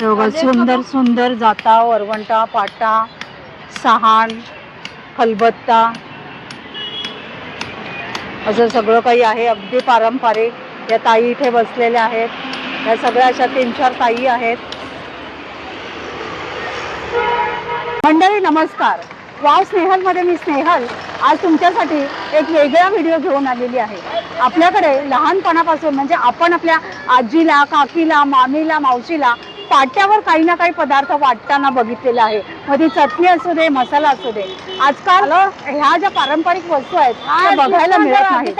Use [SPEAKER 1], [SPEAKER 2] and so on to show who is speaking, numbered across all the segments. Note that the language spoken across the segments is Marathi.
[SPEAKER 1] हे बघा सुंदर सुंदर जाता वरवंटा पाटा सहाण खलबत्ता. असं सगळं काही आहे अगदी पारंपरिक. या ताई इथे बसलेल्या आहेत. या सगळ्या अशा तीन चार ताई आहेत. मंडळी नमस्कार. वाव स्नेहलमध्ये मी स्नेहल. आज तुमच्यासाठी एक वेगळा व्हिडिओ घेऊन आलेली आहे. आपल्याकडे लहानपणापासून म्हणजे आपण आपल्या आजीला काकीला मामीला मावशीला पाट्यावर काही ना काही पदार्थ वाटताना बघितलेला आहे. मग ती चटणी असू दे मसाला असू दे. आजकाल ह्या ज्या पारंपरिक वस्तू आहेत त्या बघायला मिळत नाही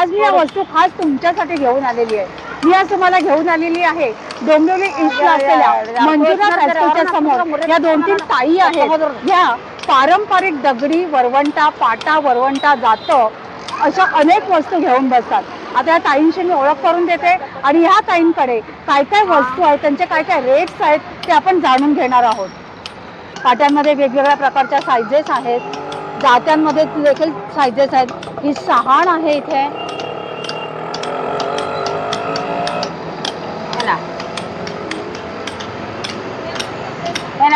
[SPEAKER 1] आज मी या वस्तू खास तुमच्यासाठी घेऊन आलेली आहे. मी आज तुम्हाला घेऊन आलेली आहे. डोंबिवली ईस्टला असलेल्या मंजुनाथ हायस्कूलच्या समोर या दोन तीन ताई आहेत. ह्या पारंपरिक दगडी वरवंटा पाटा वरवंटा जातं अशा अनेक वस्तू घेऊन बसतात. आता या ताईंशी मी ओळख करून देते आणि ह्या ताईंकडे काय काय वस्तू आहेत त्यांचे काय काय रेट्स आहेत ते आपण जाणून घेणार आहोत. पाट्यांमध्ये वेगवेगळ्या प्रकारच्या सायझेस आहेत. जात्यांमध्ये देखील सायझेस आहेत. ही सहाण आहे इथे.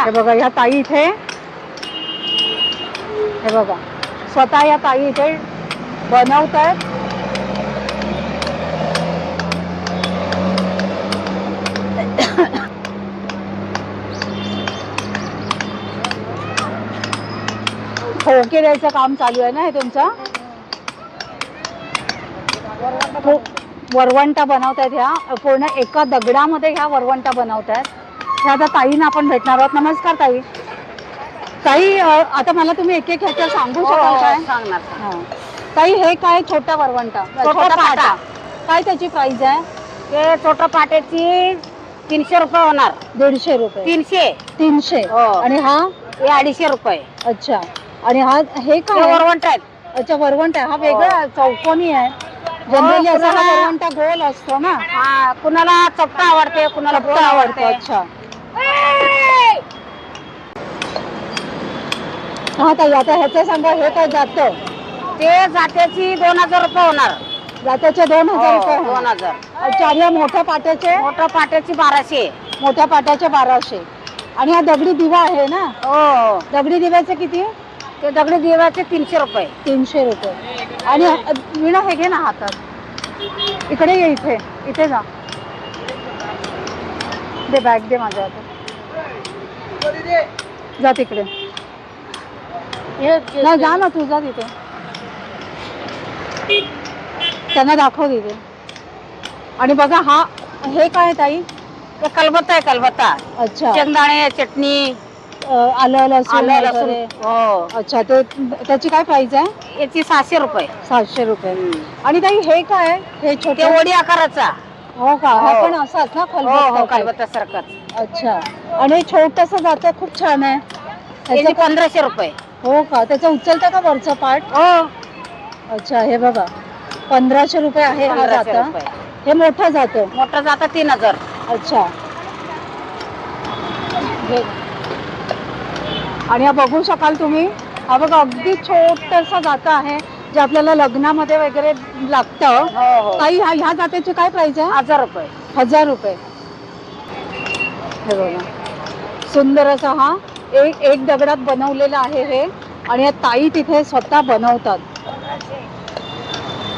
[SPEAKER 1] हे बघा ह्या ताई इथे. हे बघा. स्वतः या ताई इथे बनवत आहेत ठोके द्यायचं काम चालू आहे ना हे तुमचं? हो, वरवंटा बनवतायत ह्या. पूर्ण एका दगडामध्ये ह्या वरवंटा बनवतायत. ह्या आता ताईंना आपण भेटणार आहोत. नमस्कार ताई. ताई आता मला तुम्ही एक एक ह्याच्या सांगू शकाल काय?
[SPEAKER 2] सांगणार
[SPEAKER 1] हा. ताई हे काय छोटा वरवंटा?
[SPEAKER 2] छोटा पाटा.
[SPEAKER 1] काय त्याची प्राइस आहे?
[SPEAKER 2] ते छोट्या पाट्याची तीनशे रुपये होणार.
[SPEAKER 1] दीडशे रुपये.
[SPEAKER 2] तीनशे.
[SPEAKER 1] तीनशे.
[SPEAKER 2] हो.
[SPEAKER 1] आणि हा?
[SPEAKER 2] हे अडीचशे रुपये.
[SPEAKER 1] अच्छा. आणि हा हे काय आहे?
[SPEAKER 2] वरवंट आहेत
[SPEAKER 1] अच्छा वरवंट आहे. हा वेगळा चौकोनी आहे. जनरली असा हा वरवंटा गोल असतो ना?
[SPEAKER 2] हा कुणाला चपटा आवडते कुणाला गोल
[SPEAKER 1] चपटा आवडतो
[SPEAKER 2] आवडते.
[SPEAKER 1] अच्छा. हा ताई आता ह्याचं सांगा हे काय जातं?
[SPEAKER 2] ते जात्याची दोन हजार रुपये होणार.
[SPEAKER 1] जात्याचे दोन हजार
[SPEAKER 2] हो,
[SPEAKER 1] रुपये
[SPEAKER 2] दोन. हजार.
[SPEAKER 1] अच्छा आणि या मोठ्या पाट्याचे?
[SPEAKER 2] मोठ्या पाट्याची बाराशे.
[SPEAKER 1] मोठ्या पाट्याचे बाराशे. आणि हा दगडी दिवा आहे ना?
[SPEAKER 2] हो.
[SPEAKER 1] दगडी दिव्याचे किती?
[SPEAKER 2] ते दगडी देवाचे तीनशे रुपये.
[SPEAKER 1] तीनशे रुपये. आणि विणा हे घे ना हातात. इकडे ये इथे. इथे जा. दे बॅग दे माझ्या हातात. जा तिकडे. नाही जा ना तू जा तिथे. त्यांना दाखव तिथे. आणि बघा हा हे काय ताई?
[SPEAKER 2] कलबत्ता आहे कलबत्ता.
[SPEAKER 1] अच्छा.
[SPEAKER 2] शेंगदाणे चटणी.
[SPEAKER 1] आलं लसूण
[SPEAKER 2] आलं लसूण
[SPEAKER 1] वगैरे.
[SPEAKER 2] हो.
[SPEAKER 1] अच्छा ते त्याची काय प्राइस आहे?
[SPEAKER 2] याची सहाशे रुपये.
[SPEAKER 1] सातशे रुपये. आणि ताई हे काय? हे
[SPEAKER 2] ते
[SPEAKER 1] छोटे
[SPEAKER 2] ओडी आकाराचा.
[SPEAKER 1] हो का? हा
[SPEAKER 2] हो.
[SPEAKER 1] पण असाच ना
[SPEAKER 2] हो हो
[SPEAKER 1] खलबत्ता type.
[SPEAKER 2] कलबत्ता सारखंच
[SPEAKER 1] अच्छा. आणि छोटस जातं खूप छान आहे.
[SPEAKER 2] त्याची पंधराशे रुपये.
[SPEAKER 1] हो का? त्याचं उचलतं का वरचं पार्ट
[SPEAKER 2] हो.
[SPEAKER 1] अच्छा हे बघा. पंधराशे रुपये आहे हा
[SPEAKER 2] पंधराशे
[SPEAKER 1] जाता.
[SPEAKER 2] रुपये.
[SPEAKER 1] हे मोठं जातं.
[SPEAKER 2] मोठं जाता तीन हजार.
[SPEAKER 1] अच्छा. आणि हा बघू शकाल तुम्ही. हा बघा अगदी छोटस जातं आहे जे आपल्याला लग्नामध्ये वगैरे लागतं.
[SPEAKER 2] हो हो.
[SPEAKER 1] ताई ह्या ह्या जात्याची काय प्राइस आहे?
[SPEAKER 2] हजार रुपये.
[SPEAKER 1] हजार रुपये. हे बघा. सुंदर असा हा. एक एक दगडात बनवलेला आहे हे. आणि या ताई तिथे स्वतः बनवतात.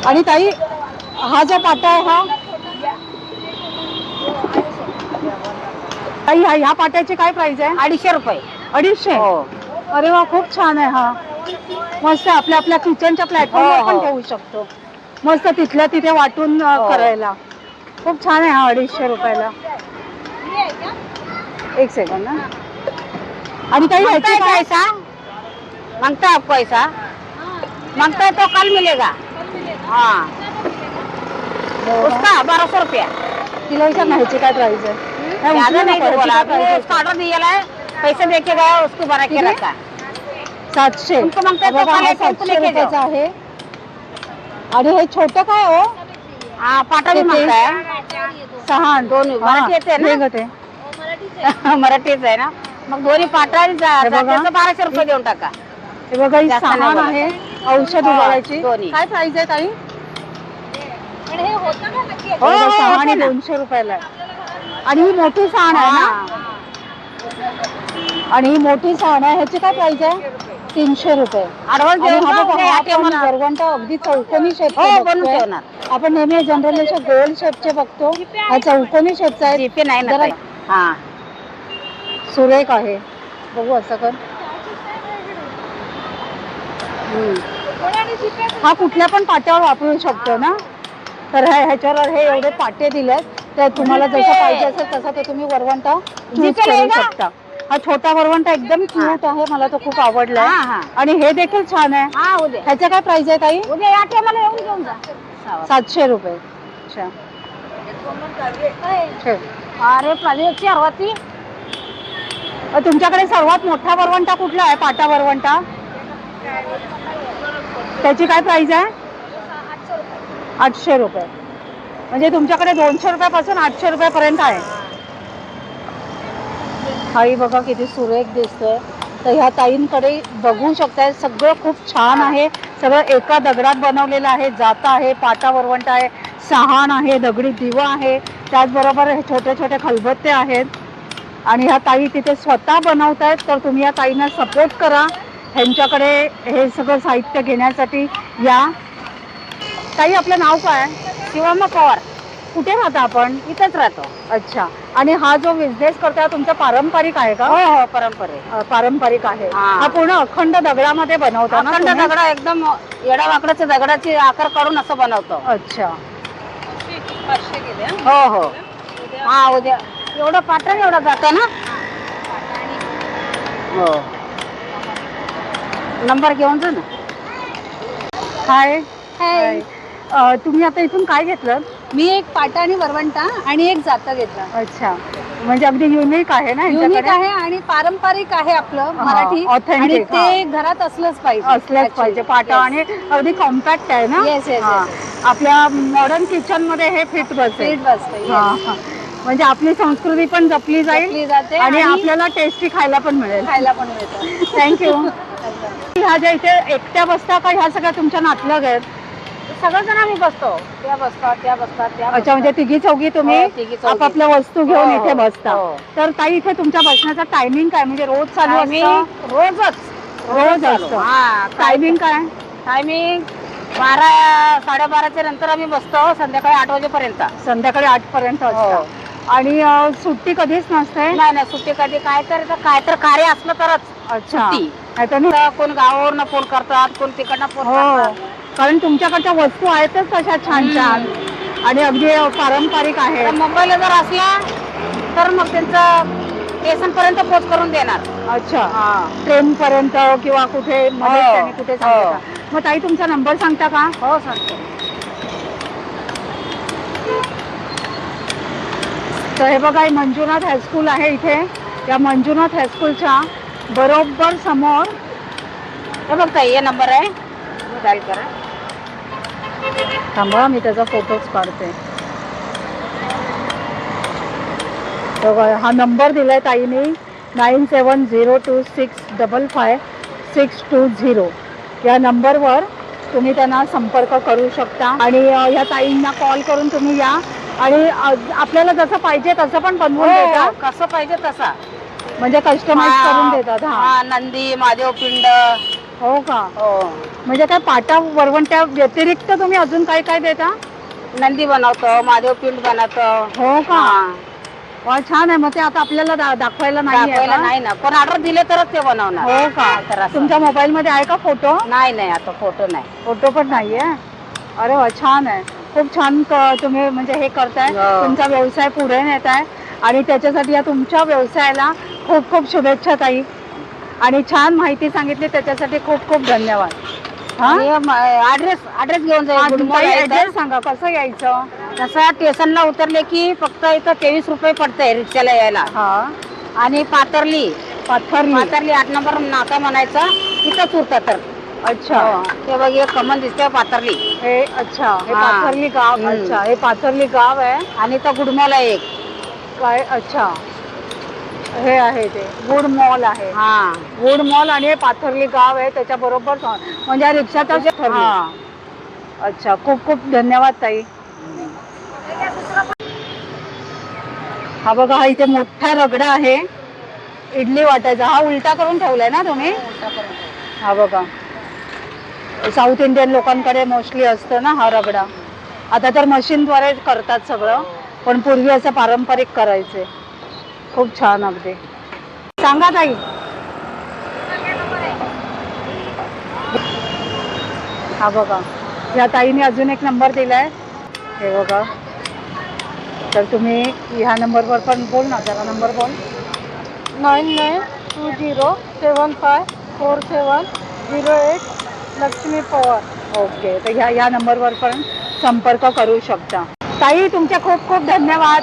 [SPEAKER 1] आणि ताई हा जो पाटा आहे हा. ताई ह्या ह्या पाट्याची काय प्राइस आहे?
[SPEAKER 2] अडीचशे रुपये.
[SPEAKER 1] अडीचशे?
[SPEAKER 2] हो.
[SPEAKER 1] अरे वा खूप छान आहे हा. मस्त आपल्या आपल्या किचनच्या
[SPEAKER 2] हो,
[SPEAKER 1] प्लॅटफॉर्मवर पण
[SPEAKER 2] हो.
[SPEAKER 1] ठेवू शकतो. मस्त तिथल्या तिथे वाटून अ,
[SPEAKER 2] हो.
[SPEAKER 1] करायला. खूप छान आहे हा अडीचशे रुपयाला. एक सेकंड ना आणि काही ह्याची
[SPEAKER 2] है
[SPEAKER 1] काय?
[SPEAKER 2] पैसा? मांगता है आप पैसा? मांगता है तो कल मिलेगा. हाँ. उसका बारह सौ रुपया.
[SPEAKER 1] तिला विचार ना ह्याची काय प्राइस आहे? नाही,
[SPEAKER 2] ज्यादा
[SPEAKER 1] उचलू
[SPEAKER 2] नहीं
[SPEAKER 1] नको,
[SPEAKER 2] तो
[SPEAKER 1] ह्याची
[SPEAKER 2] बोला
[SPEAKER 1] काय
[SPEAKER 2] अभी
[SPEAKER 1] price
[SPEAKER 2] उसका
[SPEAKER 1] आहे?
[SPEAKER 2] ऑर्डर दिया है पैसे दे के गया उसको बना के? रखा
[SPEAKER 1] सातशे
[SPEAKER 2] तुमको मागताय तो
[SPEAKER 1] बघा, हा
[SPEAKER 2] खाली टेम्पो
[SPEAKER 1] सातशे
[SPEAKER 2] लेके जाओ.
[SPEAKER 1] आहे आणि हे छोटं काय हो
[SPEAKER 2] हाँ पाटा भी
[SPEAKER 1] किती?
[SPEAKER 2] मांगता है
[SPEAKER 1] सहा
[SPEAKER 2] दोन्ही मराठी येते ना?
[SPEAKER 1] गं ते.
[SPEAKER 2] मराठीच आहे ना मग दोन्ही पाटा आणि जा-
[SPEAKER 1] हे बघा.
[SPEAKER 2] जात्याचं बाराशे रुपये देऊन टाका
[SPEAKER 1] हे बघा ही
[SPEAKER 2] जास्त नाही
[SPEAKER 1] सहाण
[SPEAKER 2] बघा.
[SPEAKER 1] आहे औषध
[SPEAKER 2] हा,
[SPEAKER 1] उभारायची
[SPEAKER 2] दोन्ही.
[SPEAKER 1] काय प्राइस आहे ताई
[SPEAKER 2] हो, हो,
[SPEAKER 1] सहा
[SPEAKER 2] ना.
[SPEAKER 1] दोनशे रुपयाला आहे. आणि ही मोठी साण आहे ना आणि ही मोठी साण आहे ह्याची काय प्राइस आहे? तीनशे रुपये.
[SPEAKER 2] ऍडव्हान्स
[SPEAKER 1] आणि
[SPEAKER 2] देऊन
[SPEAKER 1] हा
[SPEAKER 2] का?
[SPEAKER 1] बघा,
[SPEAKER 2] उद्या
[SPEAKER 1] हा
[SPEAKER 2] या
[SPEAKER 1] पण
[SPEAKER 2] टायमाला.
[SPEAKER 1] वरवंट अगदी चौकोनी शेप
[SPEAKER 2] हो बनवून ठेवणार.
[SPEAKER 1] आपण नेहमी जनरली असे गोल शेपचे बघतो. हा चौकोनी शेपचा आहे.
[SPEAKER 2] जीपे नाही ना
[SPEAKER 1] जरा-
[SPEAKER 2] ताई. हा.
[SPEAKER 1] सुरेख आहे. बघू असं कर. हा कुठल्या पण पाट्यावर वापरू शकतो ना? तर ह्याच्यावर हे एवढे पाटे दिलेत. तर तुम्हाला जसं पाहिजे असेल तसं ते तुम्ही वरवंट
[SPEAKER 2] जिथे
[SPEAKER 1] करू? शकता. हा छोटा वरवंट एकदम क्यूट आहे मला तो खूप आवडला
[SPEAKER 2] हा हा.
[SPEAKER 1] आणि हे देखील छान आहे.
[SPEAKER 2] हा उद्या.
[SPEAKER 1] काय प्राइस आहे ताई?
[SPEAKER 2] उद्या या टायमाला येऊन घेऊन जा.
[SPEAKER 1] सातशे रुपये. अच्छा.
[SPEAKER 2] अरे प्राजक्तची अर्वाती
[SPEAKER 1] अ, तुमच्याकडे सर्वात मोठा वरवंटा कुठला आहे? पाटा वरवंटा? त्याची काय प्राइस आहे? आठशे रुपये. म्हणजे तुमच्याकडे दोनशे रुपयापासून आठशे रुपयापर्यंत आहे. हाही बघा किती सुरेख दिसतोय. तर ह्या ताईंकडे बघू शकताय सगळं खूप छान आहे. सगळं एका दगडात बनवलेलं आहे जाता आहे पाटा वरवंट आहे सहाण आहे दगडी दिवा आहे. त्याचबरोबर हे छोटे छोटे खलबत्ते आहेत. आणि ह्या ताई तिथे स्वतः बनवत आहेत तर तुम्ही या ताईंना सपोर्ट करा. ह्यांच्याकडे हे सगळं साहित्य घेण्यासाठी या. ताई आपलं नाव काय?
[SPEAKER 2] शिवामा पवार.
[SPEAKER 1] कुठे राहता आपण?
[SPEAKER 2] इथंच राहतो.
[SPEAKER 1] अच्छा. आणि हा जो बिझनेस करता तुमचा पारंपरिक आहे का?
[SPEAKER 2] हो हो परंपरे.
[SPEAKER 1] अ, पारंपरिक आहे.
[SPEAKER 2] हा.
[SPEAKER 1] हा पूर्ण अखंड दगडामध्ये बनवता ना
[SPEAKER 2] अखंड
[SPEAKER 1] तुम्ही?
[SPEAKER 2] दगड एकदम येडा वाकडाच्या दगडाची आकार काढून असं बनवतो.
[SPEAKER 1] अच्छा.
[SPEAKER 2] हो हो. हा उद्या. एवढं पाटण एवढं जातं ना? हो. नंबर घेऊन जा ना.
[SPEAKER 1] हाय हाय अ, तुम्ही आता इथून काय घेतलं?
[SPEAKER 3] मी एक पाटा आणि वरवंटा आणि एक जाता घेतला.
[SPEAKER 1] अच्छा. म्हणजे अगदी युनिक आहे ना
[SPEAKER 3] युनिक? आहे आणि पारंपरिक आहे आपलं मराठी आणि
[SPEAKER 1] हा.
[SPEAKER 3] ते घरात असलंच पाहिजे
[SPEAKER 1] असलंच पाहिजे. पाटा आणि अगदी कॉम्पॅक्ट आहे ना?
[SPEAKER 3] येस येस
[SPEAKER 1] हा. आपल्या मॉडर्न किचनमध्ये हे फिट बसेल
[SPEAKER 3] बसते
[SPEAKER 1] हा, हा. म्हणजे आपली संस्कृती पण जपली जाईल
[SPEAKER 3] जाते
[SPEAKER 1] आणि
[SPEAKER 3] आणि
[SPEAKER 1] आपल्याला टेस्टी खायला पण मिळेल.
[SPEAKER 3] खायला पण मिळतं.
[SPEAKER 1] थँक्यू ह्या ज्या इथे एकट्या बसता का? ह्या सगळ्या तुमच्या नातलग आहेत.
[SPEAKER 2] सगळेजण आम्ही बसतो. त्या बसतात त्या बसतात त्या
[SPEAKER 1] अच्छा म्हणजे तिघी चौघी तुम्ही
[SPEAKER 2] हो, तिघी चौघी.
[SPEAKER 1] आपापल्या वस्तू घेऊन
[SPEAKER 2] हो,
[SPEAKER 1] इथे बसता.
[SPEAKER 2] हो.
[SPEAKER 1] तर ताई इथे तुमच्या बसण्याचा टायमिंग काय? म्हणजे रोज चालू
[SPEAKER 2] आम्ही
[SPEAKER 1] असतं?
[SPEAKER 2] रोजच.
[SPEAKER 1] रोज. असतं.
[SPEAKER 2] हा
[SPEAKER 1] टायमिंग काय?
[SPEAKER 2] टायमिंग बारा साडेबाराच्या नंतर आम्ही बसतो संध्याकाळी आठ वाजेपर्यंत.
[SPEAKER 1] संध्याकाळी आठ पर्यंत असतं. आणि अ, सुट्टी कधीच नसते?
[SPEAKER 2] नाही नाही सुट्टी कधी? काय तर काय तर कार्य असलं तरच.
[SPEAKER 1] अच्छा.
[SPEAKER 2] सुट्टी.
[SPEAKER 1] नाहीतर नाही.
[SPEAKER 2] तर कोण गावावरनं फोन करतात कोण तिकडनं फोन
[SPEAKER 1] हो.
[SPEAKER 2] करतात.
[SPEAKER 1] कारण तुमच्याकडच्या वस्तू आहेतच तशा छान छान आणि अगदी पारंपरिक आहे
[SPEAKER 2] मुंबईला जर असला तर मग त्यांचं स्टेशन पर्यंत पोच करून देणार.
[SPEAKER 1] अच्छा. ट्रेन पर्यंत किंवा कुठे मध्ये
[SPEAKER 2] हो,
[SPEAKER 1] त्यांनी कुठे
[SPEAKER 2] हो.
[SPEAKER 1] सांगितलं मग ताई तुमचा नंबर सांगता का?
[SPEAKER 2] हो सांगतो.
[SPEAKER 1] तर हे बघा हे मंजुनाथ हायस्कूल आहे इथे. या मंजुनाथ हायस्कूलच्या बरोबर समोर
[SPEAKER 2] हे बघ ताई हे नंबर आहे. डायल करा.
[SPEAKER 1] थांबा मी त्याचा फोटोच काढते. हा नंबर दिलाय ताईने. Nine seven zero two six double five six two zero या नंबरवर तुम्ही त्यांना संपर्क करू शकता. आणि या ताईंना कॉल करून तुम्ही या. आणि आपल्याला जसं पाहिजे तसं पण बनवून देता
[SPEAKER 2] हो, कसं पाहिजे तसा.
[SPEAKER 1] म्हणजे कस्टमाइज करून देतात हा.
[SPEAKER 2] नंदी महादेव पिंड
[SPEAKER 1] हो का?
[SPEAKER 2] हो.
[SPEAKER 1] म्हणजे काय पाटा वरवंट्या व्यतिरिक्त तुम्ही अजून काय काय देता?
[SPEAKER 2] नंदी बनवतो महादेव पिंड बनवतो.
[SPEAKER 1] हो का. वा छान आहे. मग ते आता आपल्याला दा- दाखवायला नाही आहे
[SPEAKER 2] दाखवायला
[SPEAKER 1] का?
[SPEAKER 2] नाही ना. कोण ऑर्डर दिले तरच ते बनवणार.
[SPEAKER 1] हो का?
[SPEAKER 2] तर असं.
[SPEAKER 1] तुमच्या मोबाईल मध्ये आहे का फोटो?
[SPEAKER 2] नाही नाही आता फोटो नाही.
[SPEAKER 1] फोटो पण नाहीये? अरे वा छान आहे. खूप छान क- तुम्ही म्हणजे हे करताय.
[SPEAKER 2] हो.
[SPEAKER 1] तुमचा व्यवसाय पुढे नेताय. आणि त्याच्यासाठी या तुमच्या व्यवसायाला खूप खूप शुभेच्छा ताई. आणि छान माहिती सांगितली त्याच्यासाठी खूप खूप धन्यवाद. हा?
[SPEAKER 2] ऍड्रेस ऍड्रेस घेऊन
[SPEAKER 1] ऍड्रेस सांगा कसं यायचं?
[SPEAKER 2] तसा स्टेशनला उतरले की फक्त इथं तेवीस रुपये पडतंय रिक्षाला यायला.
[SPEAKER 1] हा.
[SPEAKER 2] आणि पातरली
[SPEAKER 1] पाथर्ली.
[SPEAKER 2] पातरली आठ नंबर नाका म्हणायचा इथंच उरतात तर.
[SPEAKER 1] अच्छा.
[SPEAKER 2] हो. ते बघ एक कमल दिसते पातरली
[SPEAKER 1] हे अच्छा. हे. पाथर्ली गाव. अच्छा हे पाथर्ली गाव आहे.
[SPEAKER 2] आणि तो गुडमॉल एक.
[SPEAKER 1] काय अच्छा. हे आहे ते. वूड मॉल आहे.
[SPEAKER 2] हा.
[SPEAKER 1] वूड मॉल आणि हे पाथर्ली गाव आहे त्याच्या बरोबर स- म्हणजे या रिक्षातच ठरली
[SPEAKER 2] हा.
[SPEAKER 1] अच्छा खूप खूप धन्यवाद ताई. हा बघा हा इथे मोठा रगडा आहे. इडली वाटायचा. हा उलटा करून ठेवलाय ना तुम्ही? हा बघा. साऊथ इंडियन लोकांकडे मोस्टली असतं ना हा रगडा. आता तर मशीनद्वारे करतात सगळं पण पूर्वी असं पारंपरिक करायचे. खूप छान अगदी. सांगा ताई. हा बघा. या ताईने अजून एक नंबर दिलाय. हे बघा. तर तुम्ही ह्या नंबरवर पण बोल ना जरा नंबर बोल.
[SPEAKER 3] Nine nine two zero seven five four seven zero eight Lakshmi Pawar.
[SPEAKER 1] Okay. तर ह्या ह्या नंबरवर पण संपर्क करू शकता. ताई तुमचे खूप खूप धन्यवाद.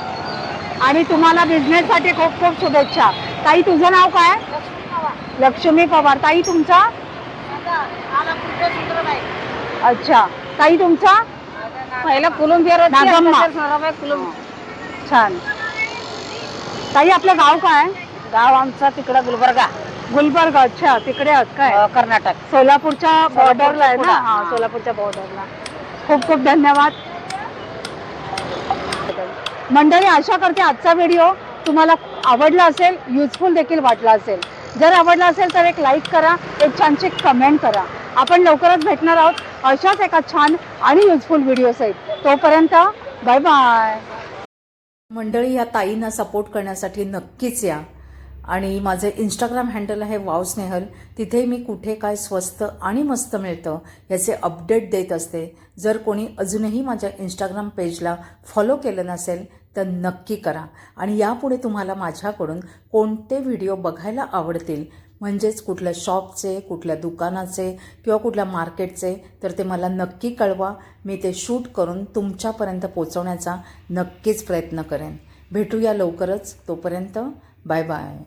[SPEAKER 1] आणि तुम्हाला बिझनेससाठी खूप खूप शुभेच्छा. ताई तुझं नाव काय? लक्ष्मी पवार. ताई तुमचा? अच्छा. ताई तुमचा?
[SPEAKER 2] पहिला कुलूम
[SPEAKER 1] छान. ताई आपलं गाव काय?
[SPEAKER 2] गाव आमचा तिकडं गुलबर्गा.
[SPEAKER 1] गुलबर्ग. अच्छा. तिकडे आहात काय?
[SPEAKER 2] कर्नाटक.
[SPEAKER 1] सोलापूरच्या बॉर्डरला आहे ना. सोलापूरच्या बॉर्डरला खूप खूप धन्यवाद. मंडळी आशा करते आजचा व्हिडिओ तुम्हाला आवडला असेल युजफुल देखील वाटला असेल. जर आवडला असेल तर एक लाईक करा एक छानशी कमेंट करा. आपण लवकरच भेटणार आहोत अशाच एका छान आणि युजफुल व्हिडिओ सहित. तोपर्यंत बाय बाय
[SPEAKER 4] मंडळी या ताईंना सपोर्ट करण्यासाठी नक्कीच या. आणि माझे इंस्टाग्राम हँडल आहे वाव स्नेहल. तिथे मी कुठे काय स्वस्त आणि मस्त मिळतं याचे अपडेट देत असते. जर कोणी अजूनही माझ्या इंस्टाग्राम पेजला फॉलो केलं नसेल तर नक्की करा. आणि यापुढे तुम्हाला माझ्याकडून कोणते व्हिडिओ बघायला आवडतील म्हणजेच कुठल्या शॉपचे कुठल्या दुकानाचे किंवा कुठल्या मार्केटचे तर ते मला नक्की कळवा. मी ते शूट करून तुमच्यापर्यंत पोचवण्याचा नक्कीच प्रयत्न करेन. भेटूया लवकरच. तोपर्यंत बाय बाय